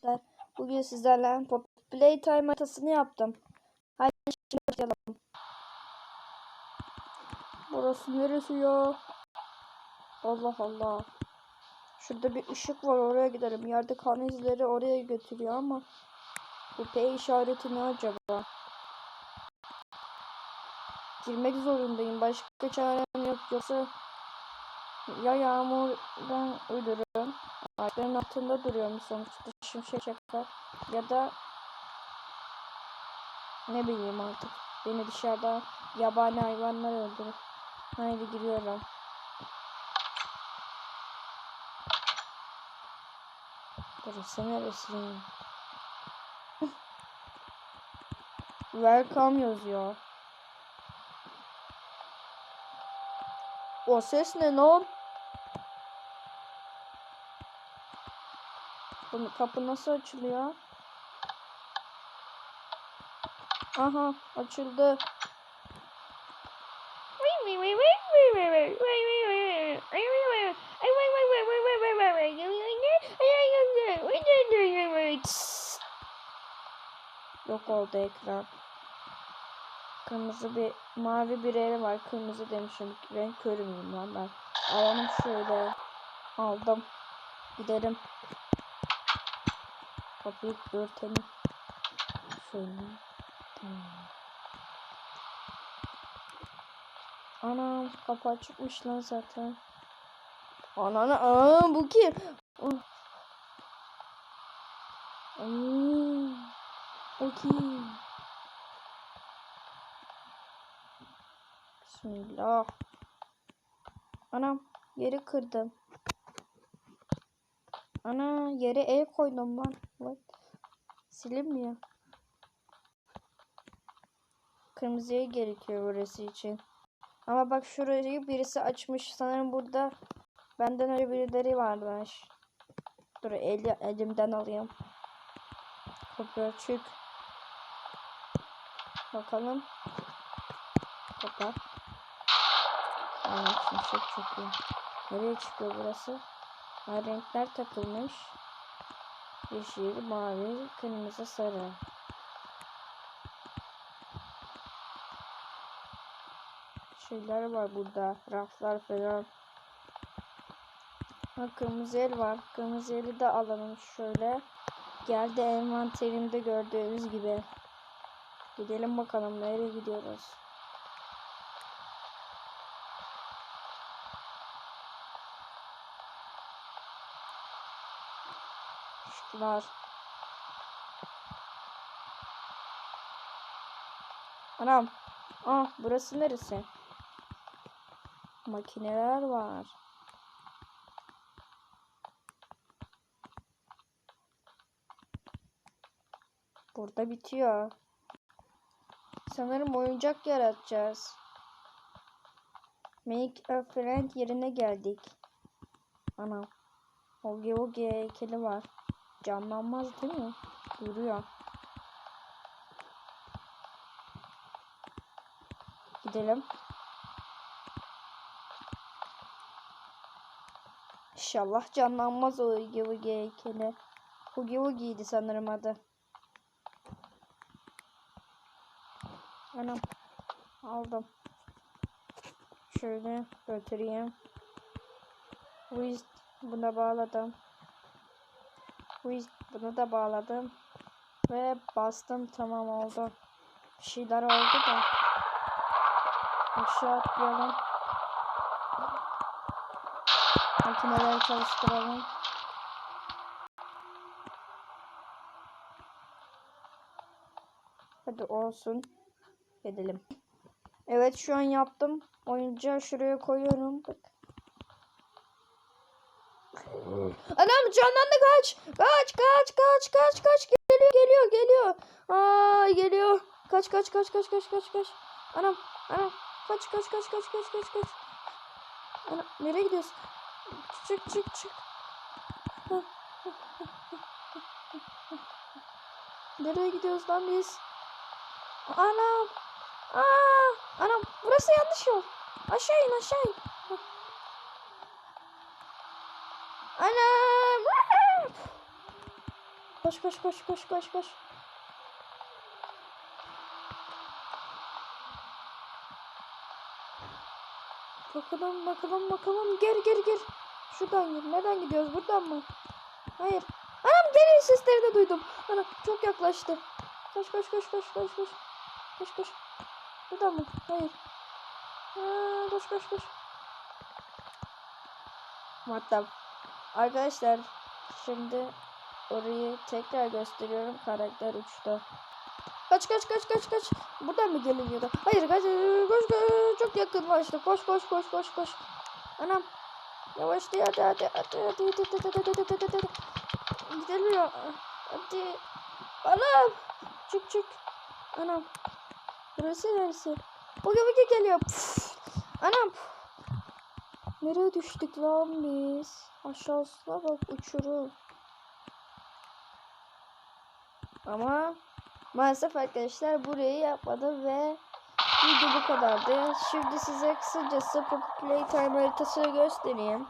arkadaşlar. Bugün sizlerle Pop Playtime haritasını yaptım. Hadi şimdi başlayalım. Burası neresi ya? Allah Allah. Şurada bir ışık var oraya gidelim. Yerde kan izleri oraya götürüyor ama bu P işareti ne acaba? Girmek zorundayım. Başka çarem yok. Yoksa ya yağmurdan ölürüm. Ağaçların altında duruyorum sonuçta şimşek çakar. Ya da ne bileyim artık. Beni dışarıda yabani hayvanlar öldürür. Haydi giriyorum. Burası neresi? Welcome yazıyor. O ses ne lan? Bunu kapı nasıl açılıyor? Aha açıldı. Yok oldu ekran. Kırmızı bir mavi bir el var. Kırmızı demişim. Renk körü müyüm lan ben? Alalım şöyle. Aldım. Gidelim. Kapıyı örtelim. Şöyle. Tamam. Anam kapı açıkmış lan zaten. Anana aa bu kim? Oh. O kim? Bismillah. Anam yeri kırdım. Ana yere el koydum lan. What? Silinmiyor. Kırmızıya gerekiyor burası için. Ama bak şurayı birisi açmış. Sanırım burada benden öyle birileri varmış. Dur eli, elimden alayım. Kapı açık. Bakalım. Kapat. Aynen şimşek iyi. Nereye çıkıyor burası? Ha, renkler takılmış. Yeşil, mavi, kırmızı, sarı. Şeyler var burada. Raflar falan. Ha, kırmızı el var. Kırmızı eli de alalım şöyle. Geldi envanterimde gördüğünüz gibi. Gidelim bakalım nereye gidiyoruz. Şunlar. Anam. Ah burası neresi? Makineler var. Burada bitiyor. Sanırım oyuncak yaratacağız. Make a friend yerine geldik. Anam. Oge Oge heykeli var. Canlanmaz değil mi? Duruyor. Gidelim. İnşallah canlanmaz o Oge Oge heykeli. Oge Oge'ydi sanırım adı. Anam. Aldım. Şöyle götüreyim. Wist buna bağladım. Wist bunu da bağladım. Ve bastım tamam oldu. Bir şeyler oldu da. Aşağı atlayalım. Makineleri çalıştıralım. Hadi olsun. Edelim. Evet şu an yaptım. Oyuncağı şuraya koyuyorum. Bak. Anam canlandı kaç. Kaç kaç kaç kaç kaç. Geliyor geliyor geliyor. Aa geliyor. Kaç kaç kaç kaç kaç kaç kaç. Anam anam. Kaç kaç kaç kaç kaç kaç kaç. Anam nereye gidiyorsun? Çık çık çık. Nereye gidiyoruz lan biz? Anam. Aa, anam burası yanlış yol. Aşağı in aşağı in. Anam. Koş koş koş koş koş koş. Bakalım bakalım bakalım. Geri geri gir. Şuradan gir. Nereden gidiyoruz? Buradan mı? Hayır. Anam geri sesleri de duydum. Anam çok yaklaştı. Koş koş koş koş koş koş. Koş koş. Buradan mı? Hayır. Aa, koş koş koş. Hatta arkadaşlar şimdi orayı tekrar gösteriyorum karakter uçta. Kaç kaç kaç kaç kaç. Buradan mı geliniyordu? Hayır kaç koş koş çok yakınlaştı. Koş koş koş koş koş. Anam yavaş hadi hadi hadi hadi hadi hadi hadi hadi hadi hadi hadi Gidemiyor. Hadi. Anam. Çık çık. Anam. Burası neresi? Bugü bugü geliyor. Püf. Anam. Nereye düştük lan biz? Aşağısına bak uçurum. Ama maalesef arkadaşlar burayı yapmadım ve video bu kadardı. Şimdi size kısacası Poppy Playtime haritası göstereyim.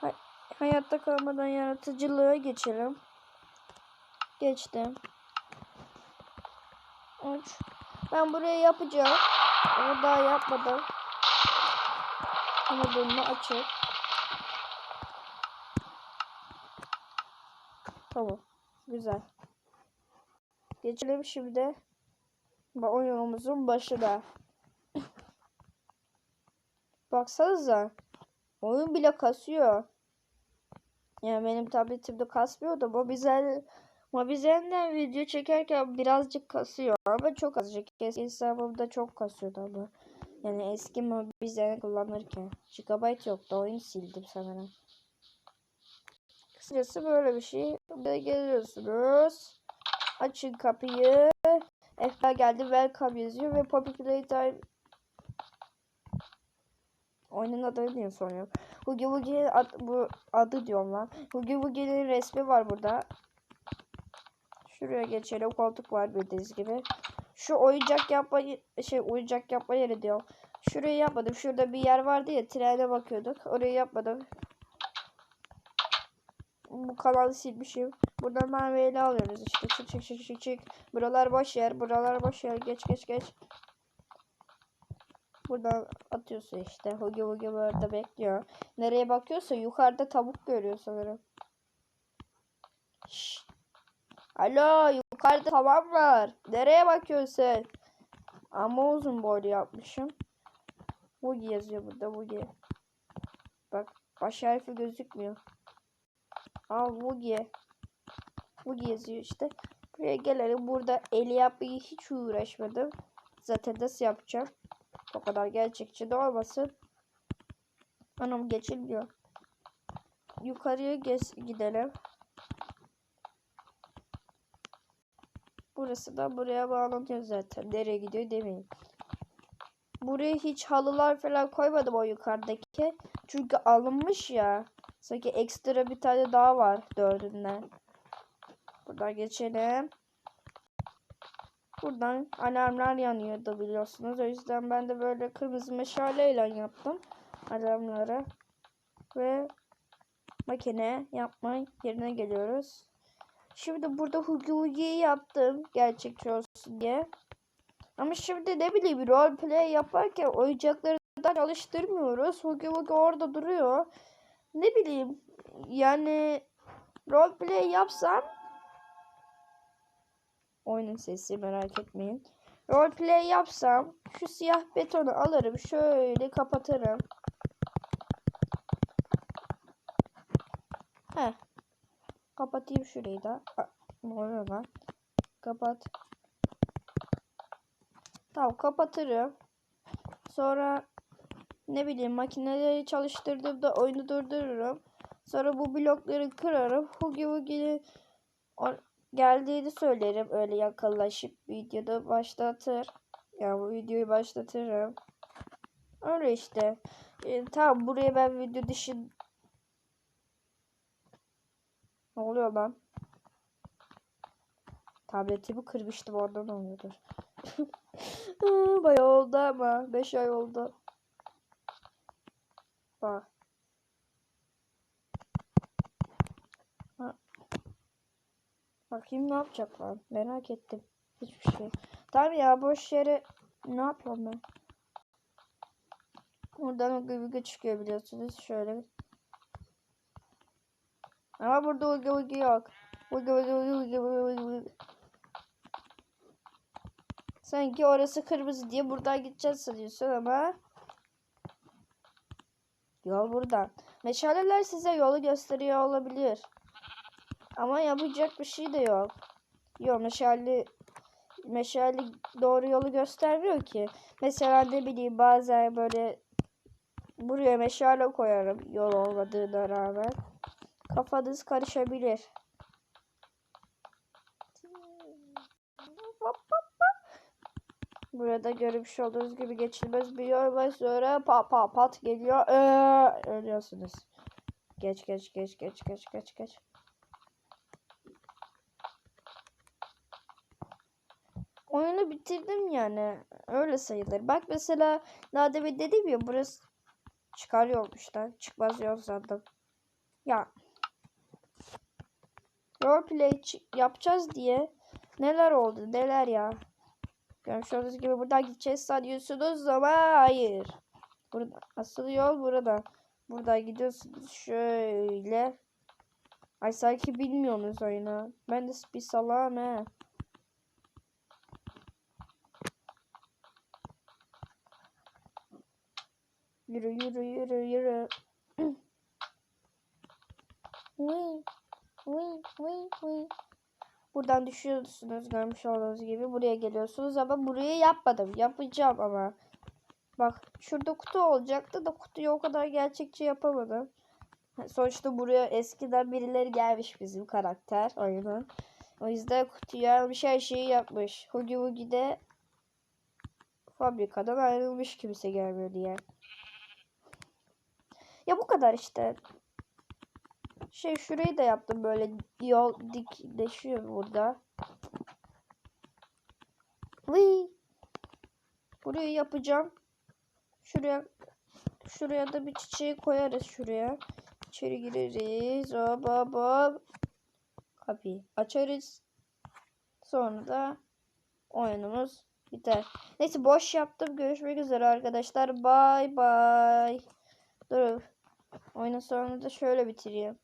Hay hayatta kalmadan yaratıcılığa geçelim. Geçtim. Uç. Ben burayı yapacağım. Ama daha yapmadım. Ama bunu açık. Tamam. Güzel. Geçelim şimdi. Oyunumuzun başına. Baksanıza. Oyun bile kasıyor. Yani benim tabletimde kasmıyor da Mobizen Mobizen'den video çekerken birazcık kasıyor ama çok azıcık. Eski hesabımda çok kasıyordu ama. Yani eski Mobizen'i kullanırken. Gigabyte yoktu oyun sildim sanırım. Kısacası böyle bir şey. Buraya geliyorsunuz. Açın kapıyı. Efra geldi. Welcome yazıyor ve Poppy Playtime Oyunun adını niye soruyorum? Hugi Wugi'nin ad, bu adı diyorum lan. Hugi Wugi'nin resmi var burada. Şuraya geçelim. Koltuk var bildiğiniz gibi. Şu oyuncak yapma şey oyuncak yapma yeri diyorum. Şurayı yapmadım. Şurada bir yer vardı ya trene bakıyorduk. Orayı yapmadım. Bu kanalı silmişim. Buradan maviyle alıyoruz işte. Çık çık çık çık çık. Buralar boş yer. Buralar boş yer. Geç geç geç. Buradan atıyorsun işte. Hugi Hugi burada bekliyor. Nereye bakıyorsa yukarıda tavuk görüyor sanırım. Şşş. Alo yukarıda tavan var. Nereye bakıyorsun sen? Ama uzun boylu yapmışım. Hugi yazıyor burada Hugi. Bak baş harfi gözükmüyor. Aa Wugi. Wugi yazıyor işte. Buraya gelelim. Burada eli yapmayı hiç uğraşmadım. Zaten nasıl yapacağım? O kadar gerçekçi de olmasın. Anam geçilmiyor. Yukarıya gidelim. Burası da buraya bağlanıyor zaten. Nereye gidiyor demeyin. Buraya hiç halılar falan koymadım o yukarıdaki. Çünkü alınmış ya. Sanki ekstra bir tane daha var dördünden. Buradan geçelim. Buradan alarmlar yanıyordu biliyorsunuz. O yüzden ben de böyle kırmızı meşaleyle yaptım alarmları. Ve makine yapma yerine geliyoruz. Şimdi burada Hugi Hugi'yi yaptım. Gerçekçi olsun diye. Ama şimdi ne bileyim roleplay yaparken oyuncakları da çalıştırmıyoruz. Hugi Hugi orada duruyor. Ne bileyim yani roleplay yapsam oyunun sesi merak etmeyin. Roleplay yapsam şu siyah betonu alırım şöyle kapatırım. Heh. Kapatayım şurayı da. Ne oluyor lan? Kapat. Tamam kapatırım. Sonra ne bileyim makineleri çalıştırdığımda oyunu durdururum. Sonra bu blokları kırarım. Hugi Wugi'nin geldiğini söylerim. Öyle yakınlaşıp videoda başlatır. Ya yani bu videoyu başlatırım. Öyle işte. E, tamam buraya ben video dışı... Ne oluyor lan? Tabletimi kırmıştım oradan oluyordur. Bayağı oldu ama. 5 ay oldu. Bak. Bakayım ne yapacak lan. Merak ettim. Hiçbir şey. Tamam ya boş yere ne yapıyorum ben? Buradan ugu çıkıyor biliyorsunuz. Şöyle. Ama burada ugu ugu yok. Ugu ugu ugu ugu ugu. Sanki orası kırmızı diye buradan gideceğiz sanıyorsun ama yol buradan. Meşaleler size yolu gösteriyor olabilir. Ama yapacak bir şey de yok. Yok meşale meşale doğru yolu göstermiyor ki. Mesela ne bileyim bazen böyle buraya meşale koyarım yol olmadığına rağmen. Kafanız karışabilir. Burada görmüş olduğunuz gibi geçilmez bir yol var. Sonra pat pat pat geliyor. Ee, ölüyorsunuz. Geç geç geç geç geç geç geç. Oyunu bitirdim yani. Öyle sayılır. Bak mesela daha demin dedim ya burası çıkar yolmuş da. Çıkmaz yol sandım. Ya. Roleplay yapacağız diye neler oldu neler ya. Görmüş olduğunuz gibi buradan gideceğiz sanıyorsunuz ama hayır. Burada, asıl yol burada. Buradan gidiyorsunuz şöyle. Ay sanki bilmiyorsunuz oyunu. Ben de bir salağım he. Yürü yürü yürü yürü. Vıy, vıy, vıy. Buradan düşüyorsunuz görmüş olduğunuz gibi. Buraya geliyorsunuz ama burayı yapmadım. Yapacağım ama. Bak şurada kutu olacaktı da kutuyu o kadar gerçekçi yapamadım. Sonuçta buraya eskiden birileri gelmiş bizim karakter oyunun. O yüzden kutuya almış her şeyi yapmış. Hugi Hugi de fabrikadan ayrılmış kimse gelmiyor diye. Ya bu kadar işte. Şey şurayı da yaptım böyle yol dikleşiyor burada. Vıy. Burayı yapacağım. Şuraya şuraya da bir çiçeği koyarız şuraya. İçeri gireriz. Hop hop hop. Kapıyı açarız. Sonra da oyunumuz biter. Neyse boş yaptım. Görüşmek üzere arkadaşlar. Bay bay. Dur. Oyunun sonunu da şöyle bitireyim.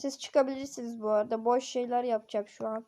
Siz çıkabilirsiniz bu arada. Boş şeyler yapacağım şu an.